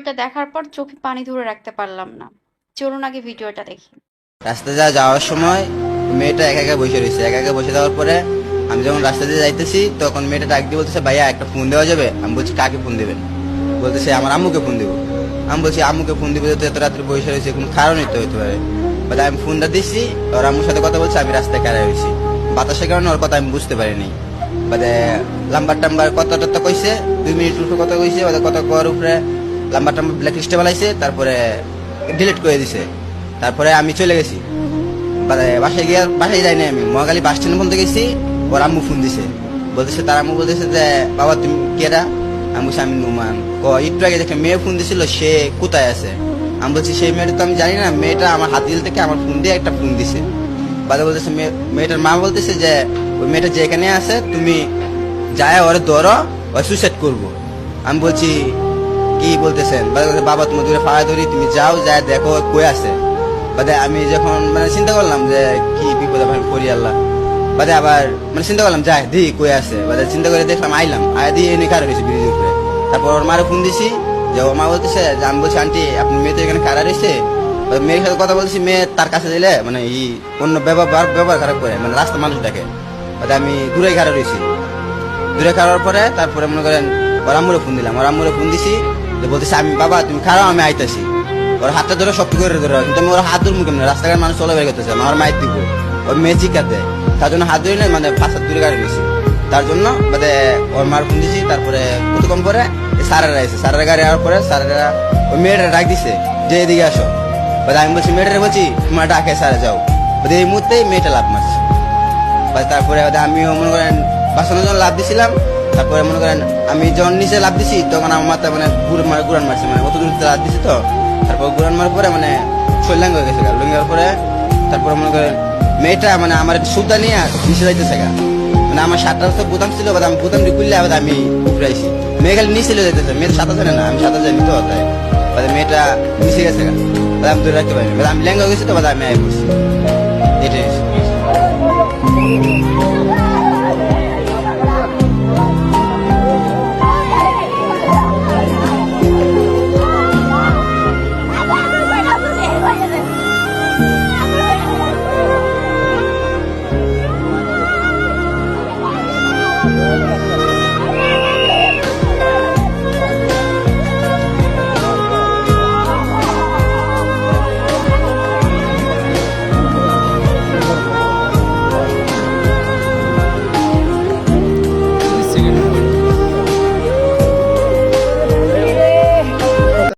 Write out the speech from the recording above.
ভিডিওটা দেখার পর চোখে পানি ধরে রাখতে পারলাম না। চলুন আগে ভিডিওটা দেখি। রাস্তা যা যাওয়ার সময় মেয়েটা একা একা বসে রয়েছে। একা একা বসে দেওয়ার পরে আমি যখন রাস্তা দিয়ে যাইতেছি, তখন মেয়েটা ডাক দিয়ে বলতেছে, ভাইয়া, একটা ফোন দেওয়া যাবে? আমি বলছি, কাকে ফোন দেবেন? বলতেছে, আমার আম্মুকে ফোন দেবো। আমি বলছি, আম্মুকে ফোন দিবে তো এত রাত্রে বসে রয়েছে, কোনো কারণই তো হতে পারে। বলে আমি ফোনটা দিচ্ছি ওর আম্মুর সাথে কথা বলছি, আমি রাস্তায় কারা হয়েছি। বাতাসের কারণে ওর কথা আমি বুঝতে পারিনি। বাদে লাম্বার টাম্বার কত টত কইছে, দুই মিনিট উপরে কথা কইছে, কথা কওয়ার উপরে লাম্বার টাম্বার ব্ল্যাক লিস্টে বানাইছে, তারপরে ডিলিট করে দিছে। তারপরে আমি চলে গেছি। বাসায় গিয়ে বাসায় যাইনি আমি। মহাকালী বাস স্ট্যান্ড পর্যন্ত গেছি, ওর আম্মু ফোন দিছে। বলতেছে, তার আম্মু বলতেছে যে, বাবা, তুমি কেরা আমি বলছি, আমি নুমান। ক একটু আগে দেখে মেয়ে ফোন দিছিল, সে কোথায় আছে? আমি বলছি, সেই মেয়েটা তো আমি জানি না। মেয়েটা আমার হাত দিল থেকে আমার ফোন দিয়ে একটা ফোন দিছে। বাদে বলতেছে মেয়ে- মেয়েটার মা বলতেছে যে, ওই মেয়েটা যেখানে আছে, তুমি যায় ওরে ধরো, ওই সুইসাইড করব। আমি বলছি কি বলতেছেন? বাবা, তুমি দূরে ফাড়া ধরি তুমি যাও, যায় দেখো কই আছে। বাদে আমি যখন মানে চিন্তা করলাম যে, কি বিপদে আমি করি আল্লাহ। বাদে আবার মানে চিন্তা করলাম যাই দি, কই আছে? বাদে চিন্তা করে দেখলাম আইলাম, আয় দিয়ে এনে কারা রয়েছে ব্রিজের উপরে? তারপর ওর মারে ফোন দিছি, যে ও মা বলতেছে, যে আমি বলছি, আন্টি আপনি মেয়ে তো এখানে কারা রয়েছে? মেয়ের সাথে কথা বলছি মেয়ে তার কাছে দিলে মানে এই অন্য ব্যবহার ব্যবহার খারাপ করে মানে রাস্তা মানুষ দেখে। বাদে আমি দূরে খারা রয়েছি। দূরে খাওয়ার পরে তারপরে মনে করেন, ওর আম্মুরে ফোন দিলাম। ওর আম্মুরে ফোন দিছি বলতেছে, আমি, বাবা, তুমি খারাপ, আমি আইতাছি। ওর হাতটা ধরে শক্ত করে ধরে কিন্তু আমি ওর হাত ধরবো কেমন? রাস্তাঘাট মানুষ চলে বের করতেছে। আমার মায়ের দিব। ওর মেয়ে চিকার তার জন্য হাত ধরে মানে পাঁচ হাত দূরে গাড়ি রয়েছে। তার জন্য মানে ওর মার ফোন দিছি। তারপরে কত কম পরে সারারা এসে সারারা গাড়ি আওয়ার পরে সারারা ওই মেয়েটা ডাক দিছে, যে এদিকে আসো। বাদে আমি বলছি, মেয়েটারে বলছি তোমার ডাকে সারা যাও। বাদে এই মুহূর্তেই মেয়েটা লাভ মারছে। বা তারপরে আমিও মনে করেন বাসনের জন্য লাভ দিছিলাম। তারপরে মনে করেন, আমি যখন নিচে লাভ দিছি, তখন আমার মাথা মানে গুড় মার গুড়ান মারছে মানে অত দূর লাভ দিছি তো। তারপর গুড়ান মারার পরে মানে শৈলাঙ্গ হয়ে গেছে লুঙ্গি যাওয়ার পরে তারপরে মনে করেন, মেয়েটা মানে আমার সুদা নিয়ে নিচে যাইতেছে গা। মানে আমার সাতটা তো বোতাম ছিল আমি বোতাম খুললে আবার আমি উপরে মেয়ে খালি নিচে চলে যাইতেছে মেয়েটা সাঁতার জানে না, আমি সাঁতার জানি তো তাই। মেয়েটা নিচে গেছে গা। আমি ধরে রাখতে পারিনি। আমি ল্যাঙ্গা হয়ে গেছি তো আমি আই পড়ছি।